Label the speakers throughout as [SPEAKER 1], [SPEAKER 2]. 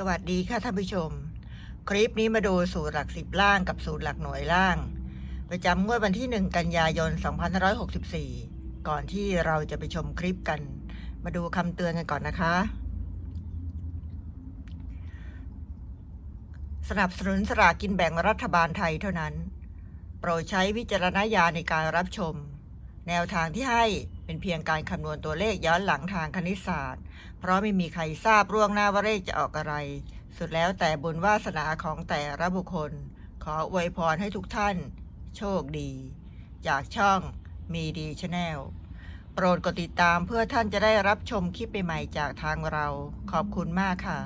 [SPEAKER 1] สวัสดีค่ะท่านผู้ชม คลิปนี้มาดูสูตรหลักสิบล่างกับสูตรหลักหน่วยล่าง ประจำงวดวันที่ 1 กันยายน 2564 ก่อนที่เราจะไปชมคลิปกัน มาดูคำเตือนกันก่อนนะคะ สนับสนุนสลากกินแบ่งรัฐบาลไทยเท่านั้น โปรดใช้วิจารณญาณในการรับชม แนวทางที่ให้ เป็นเพียงการคำนวณตัวเลขย้อนหลังทางคณิตศาสตร์ เพราะไม่มีใครทราบล่วงหน้าว่าเลขจะออกอะไร สุดแล้วแต่บุญวาสนาของแต่ละบุคคล ขออวยพรให้ทุกท่าน โชคดี จากช่องมีดีชาแนลโปรดกดติดตามเพื่อท่านจะได้รับชมคลิปใหม่ๆจากทางเราขอบคุณมากค่ะ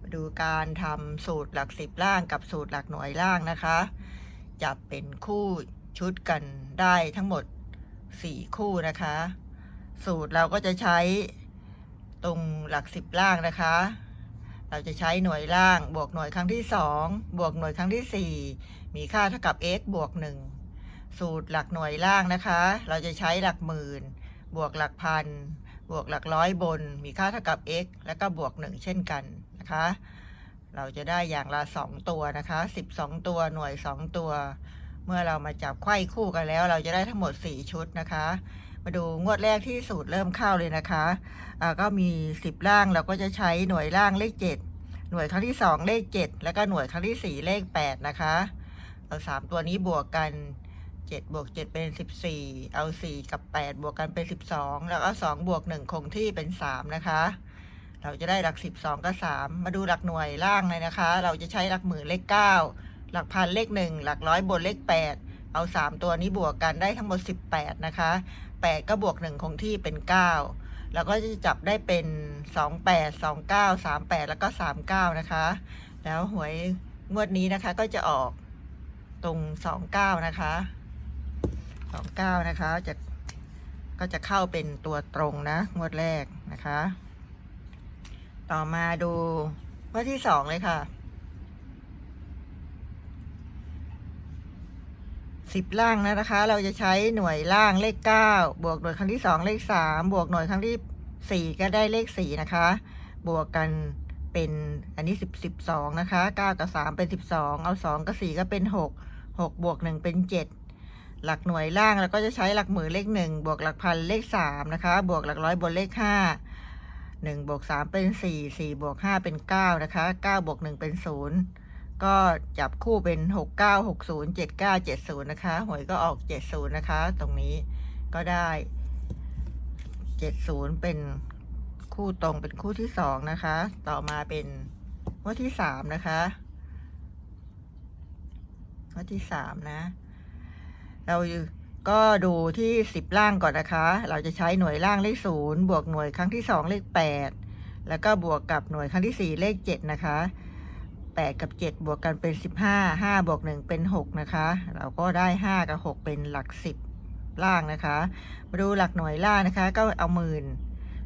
[SPEAKER 1] มาดูการทำสูตรหลักสิบล่างกับสูตรหลักหน่วยล่างนะคะ จับเป็นคู่ชุดกันได้ทั้งหมด 4คู่นะคะ สูตรเราก็จะใช้ตรงหลักสิบล่างนะคะ เราจะใช้หน่วยล่าง บวกหน่วยครั้งที่2บวกหน่วยครั้งที่สี่มีค่าเท่ากับ x บวก1สูตรหลักหน่วยล่างนะคะ เราจะใช้หลักหมื่น บวกหลักพัน บวกหลักร้อยบน มีค่าเท่ากับ x แล้วก็บวก 1 เช่นกันนะคะ เราจะได้อย่างละ 2 ตัวนะคะ 12 ตัวหน่วย 2 ตัว เมื่อเรามาจับไขว้คู่กันแล้ว เราจะได้ทั้งหมด 4 ชุดนะคะ มาดูงวดแรกที่สูตรเริ่มเข้าเลยนะคะอ่าก็มี 10 ล่างเราก็จะใช้หน่วยล่างเลข 7 หน่วยครั้งที่ 2 เลข 7 แล้วก็หน่วยครั้งที่ 4 เลข 8 นะคะ เอา 3 ตัวนี้บวกกัน7บวก7เป็น 14 เอา 4 กับ 8 บวกกันเป็น 12 แล้วก็2บวก1คงที่เป็น 3 นะคะ เราจะได้หลัก 12 กับ 3 มาดูหลักหน่วยล่างเลยนะคะ เราจะใช้หลักหมื่นเลข 9 หลักพันเลข1หลักร้อยบนเลข8เอา3ตัวนี้บวกกันได้ทั้งหมด18นะคะ8ก็บวก1คงที่เป็น9แล้วก็จะจับได้เป็น28 29 38แล้วก็39นะคะ แล้วหวยงวดนี้นะคะก็จะออกตรง29นะคะ29นะคะจะก็จะเข้าเป็นตัวตรงนะ งวดแรกนะคะ ต่อมาดูงวดที่สองเลยค่ะ สิบล่างนะนะคะ เราจะใช้หน่วยล่างเลขเก้าบวกหน่วยครั้งที่สองเลขสามบวกหน่วยครั้งที่สี่ก็ได้เลขสี่นะคะ บวกกันเป็นอันนี้สิบสิบสองนะคะเก้ากับสามเป็นสิบสองเอาสองกับสี่ก็เป็นหกหกบวกหนึ่งเป็นเจ็ดหลักหน่วยล่างเราก็จะใช้หลักหมื่นเลขหนึ่งบวกหลักพันเลขสามนะคะ บวกหลักร้อยบนเลขห้าหนึ่งบวกสามเป็นสี่สี่บวกห้าเป็นเก้านะคะเก้าบวกหนึ่งเป็นศูนย์ ก็จับคู่เป็นหกเก้าหกศูนย์เจ็ดเก้าเจ็ดศูนย์นะคะ หวยก็ออกเจ็ดศูนย์นะคะ ตรงนี้ก็ได้เจ็ดศูนย์เป็นคู่ตรงเป็นคู่ที่สองนะคะ ต่อมาเป็นงวดที่สามนะคะงวดที่สามนะ เราก็ดูที่สิบล่างก่อนนะคะ เราจะใช้หน่วยล่างเลขศูนย์บวกหน่วยครั้งที่สองเลขแปดแล้วก็บวกกับหน่วยครั้งที่สี่เลขเจ็ดนะคะ แปดกับเจ็ดบวกกันเป็นสิบห้าห้าบวกหนึ่งเป็นหกนะคะ เราก็ได้ห้ากับหกเป็นหลักสิบล่างนะคะ มาดูหลักหน่วยล่างนะคะ ก็เอาหมื่น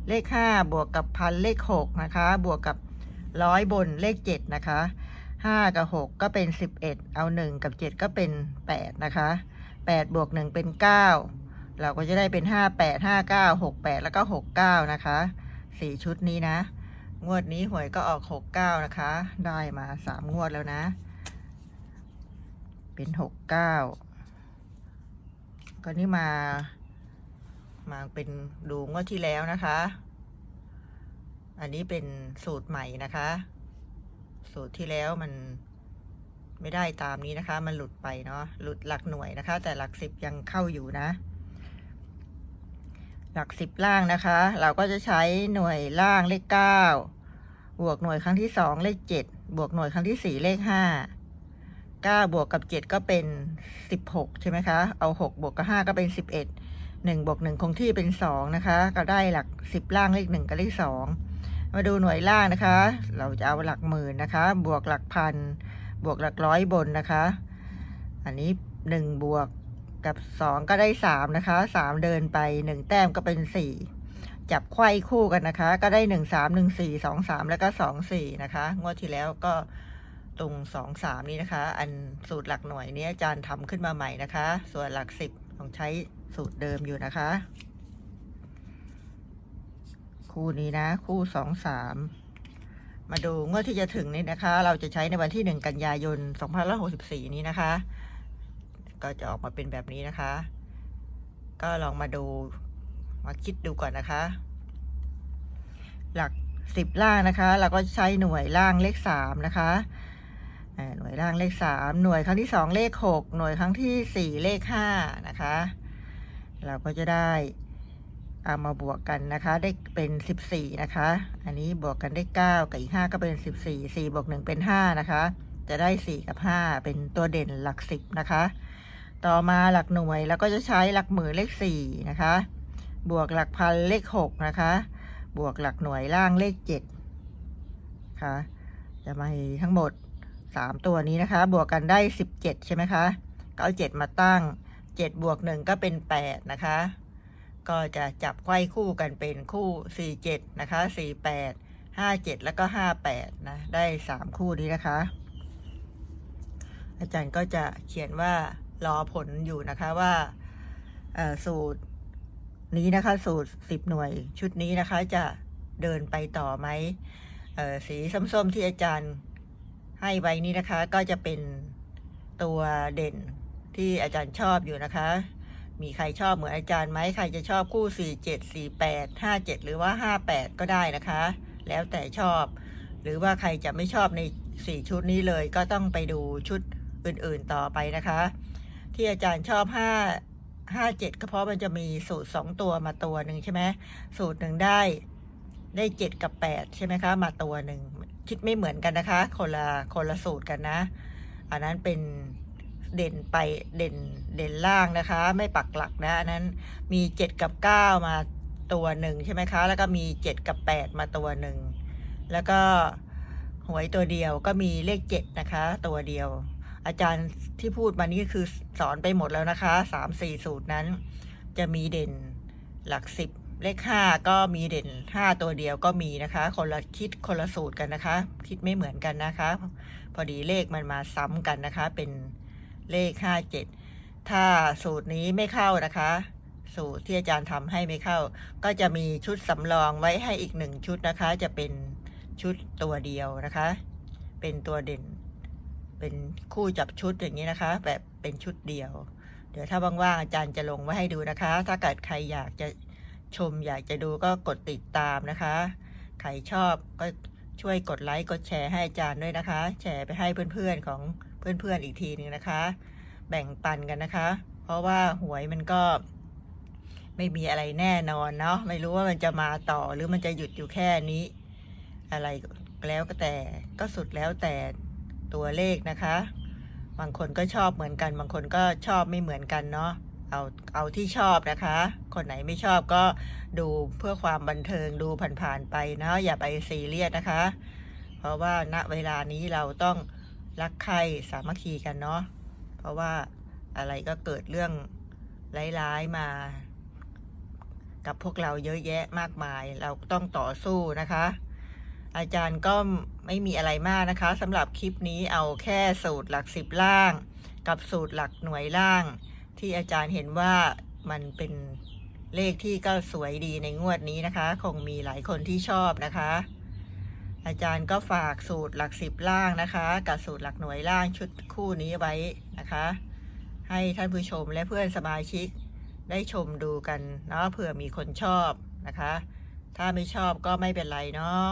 [SPEAKER 1] เลขห้าบวกกับพันเลขหกนะคะ บวกกับร้อยบนเลขเจ็ดนะคะห้ากับหกก็เป็นสิบเอ็ดเอาหนึ่งกับเจ็ดก็เป็นแปดนะคะแปดบวกหนึ่งเป็นเก้าเราก็จะได้เป็นห้าแปดห้าเก้าหกแปดแล้วก็หกเก้านะคะสี่ชุดนี้นะ งวดนี้หวยก็ออกหกเก้านะคะ ได้มาสามงวดแล้วนะ เป็นหกเก้าก็นี่มา มาเป็นดูงวดที่แล้วนะคะ อันนี้เป็นสูตรใหม่นะคะ สูตรที่แล้วมันไม่ได้ตามนี้นะคะ มันหลุดไปเนาะ หลุดหลักหน่วยนะคะ แต่หลักสิบยังเข้าอยู่นะ หลักสิบล่างนะคะ เราก็จะใช้หน่วยล่างเลขเก้าบวกหน่วยครั้งที่สองเลขเจ็ดบวกหน่วยครั้งที่สี่เลขห้าเก้าบวกกับเจ็ดก็เป็นสิบหกใช่ไหมคะ เอาหกบวกกับห้าก็เป็นสิบเอ็ดหนึ่งบวกหนึ่งคงที่เป็นสองนะคะ ก็ได้หลักสิบล่างเลขหนึ่งกับเลขสองมาดูหน่วยล่างนะคะ เราจะเอาหลักหมื่นนะคะ บวกหลักพัน บวกหลักร้อยบนนะคะ อันนี้หนึ่งบวก กับสองก็ได้สามนะคะสามเดินไปหนึ่งแต้มก็เป็นสี่จับไขว้คู่กันนะคะ ก็ได้หนึ่งสามหนึ่งสี่สองสามแล้วก็สองสี่นะคะ งวดที่แล้วก็ตรงสองสามนี้นะคะ อันสูตรหลักหน่วยนี้อาจารย์ทำขึ้นมาใหม่นะคะ ส่วนหลักสิบต้องใช้สูตรเดิมอยู่นะคะ คู่นี้นะ คู่สองสามมาดูงวดที่จะถึงนี้นะคะ เราจะใช้ในวันที่หนึ่งกันยายนสองพันหกสิบสี่นี้นะคะ ก็จะออกมาเป็นแบบนี้นะคะ ก็ลองมาดูมาคิดดูก่อนนะคะ หลักสิบล่างนะคะ เราก็ใช้หน่วยล่างเลขสามนะคะหน่วยล่างเลขสามหน่วยครั้งที่สองเลขหกหน่วยครั้งที่สี่เลขห้านะคะ เราก็จะได้เอามาบวกกันนะคะ ได้เป็นสิบสี่นะคะ อันนี้บวกกันได้เก้ากับอีกห้าก็เป็นสิบสี่สี่บวกหนึ่งเป็นห้านะคะ จะได้สี่กับห้าเป็นตัวเด่นหลักสิบนะคะ ต่อมาหลักหน่วยเราก็จะใช้หลักหมื่นเลขสี่นะคะ บวกหลักพันเลขหกนะคะ บวกหลักหน่วยล่างเลขเจ็ดค่ะจะมาทั้งหมดสามตัวนี้นะคะ บวกกันได้สิบเจ็ดใช่ไหมคะก็เอาเจ็ดมาตั้งเจ็ดบวกหนึ่งก็เป็นแปดนะคะ ก็จะจับไขว้คู่กันเป็นคู่สี่เจ็ดนะคะสี่แปดห้าเจ็ดแล้วก็ห้าแปดนะได้สามคู่นี้นะคะ อาจารย์ก็จะเขียนว่า รอผลอยู่นะคะว่าสูตรนี้นะคะ สูตรสิบหน่วยชุดนี้นะคะ จะเดินไปต่อไหมสีส้มๆที่อาจารย์ให้ไว้นี้นะคะ ก็จะเป็นตัวเด่นที่อาจารย์ชอบอยู่นะคะ มีใครชอบเหมือนอาจารย์ไหมใครจะชอบคู่สี่เจ็ดสี่แปดห้าเจ็ดหรือว่าห้าแปดก็ได้นะคะ แล้วแต่ชอบ หรือว่าใครจะไม่ชอบในสี่ชุดนี้เลย ก็ต้องไปดูชุดอื่นๆต่อไปนะคะ ที่อาจารย์ชอบห้าห้าเจ็ดก็เพราะมันจะมีสูตรสองตัวมาตัวหนึ่งใช่ไหมสูตรหนึ่งได้ได้เจ็ดกับแปดใช่ไหมคะ มาตัวหนึ่งคิดไม่เหมือนกันนะคะ คนละคนละสูตรกันนะ อันนั้นเป็นเด่นไปเด่นเด่นล่างนะคะ ไม่ปักหลักนะอันนั้นมีเจ็ดกับเก้ามาตัวหนึ่งใช่ไหมคะ แล้วก็มีเจ็ดกับแปดมาตัวหนึ่งแล้วก็หวยตัวเดียวก็มีเลขเจ็ดนะคะ ตัวเดียว อาจารย์ที่พูดมานี่คือสอนไปหมดแล้วนะคะสามสี่สูตรนั้น จะมีเด่นหลักสิบเลขห้าก็มีเด่นห้าตัวเดียวก็มีนะคะ คนละคิดคนละสูตรกันนะคะ คิดไม่เหมือนกันนะคะ พอดีเลขมันมาซ้ำกันนะคะ เป็นเลขห้าเจ็ดถ้าสูตรนี้ไม่เข้านะคะ สูตรที่อาจารย์ทำให้ไม่เข้า ก็จะมีชุดสำรองไว้ให้อีกหนึ่งชุดนะคะ จะเป็นชุดตัวเดียวนะคะ เป็นตัวเด่น เป็นคู่จับชุดอย่างนี้นะคะ แบบเป็นชุดเดียว เดี๋ยวถ้าว่างๆอาจารย์จะลงไว้ให้ดูนะคะ ถ้าเกิดใครอยากจะชมอยากจะดูก็กดติดตามนะคะ ใครชอบก็ช่วยกดไลค์กดแชร์ให้อาจารย์ด้วยนะคะ แชร์ไปให้เพื่อนๆของเพื่อนๆอีกทีหนึ่งนะคะ แบ่งปันกันนะคะ เพราะว่าหวยมันก็ไม่มีอะไรแน่นอนเนาะไม่รู้ว่ามันจะมาต่อหรือมันจะหยุดอยู่แค่นี้ อะไรแล้วก็แต่ก็สุดแล้วแต่ ตัวเลขนะคะ บางคนก็ชอบเหมือนกัน บางคนก็ชอบไม่เหมือนกันเนาะเอาเอาที่ชอบนะคะ คนไหนไม่ชอบก็ดูเพื่อความบันเทิงดูผ่านๆไปเนาะอย่าไปซีเรียสนะคะ เพราะว่าณเวลานี้เราต้องรักใครสามัคคีกันเนาะเพราะว่าอะไรก็เกิดเรื่องร้ายๆมา กับพวกเราเยอะแยะมากมาย เราต้องต่อสู้นะคะ อาจารย์ก็ไม่มีอะไรมากนะคะสำหรับคลิปนี้เอาแค่สูตรหลักสิบล่าง กับสูตรหลักหน่วยล่าง ที่อาจารย์เห็นว่ามันเป็นเลขที่ก็สวยดีในงวดนี้นะคะ คงมีหลายคนที่ชอบนะคะ อาจารย์ก็ฝากสูตรหลักสิบล่างนะคะ กับสูตรหลักหน่วยล่างชุดคู่นี้ไว้นะคะ ให้ท่านผู้ชมและเพื่อนสมาชิกได้ชมดูกันเนาะเผื่อมีคนชอบนะคะ ถ้าไม่ชอบก็ไม่เป็นไรเนาะ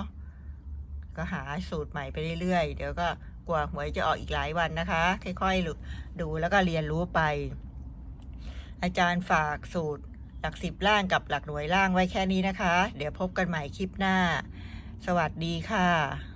[SPEAKER 1] ก็หาสูตรใหม่ไปเรื่อยๆ เดี๋ยวก็กลัวหวยจะออกอีกหลายวันนะคะ ค่อยๆดูแล้วก็เรียนรู้ไป อาจารย์ฝากสูตรหลักสิบล่างกับหลักหน่วยล่างไว้แค่นี้นะคะ เดี๋ยวพบกันใหม่คลิปหน้า สวัสดีค่ะ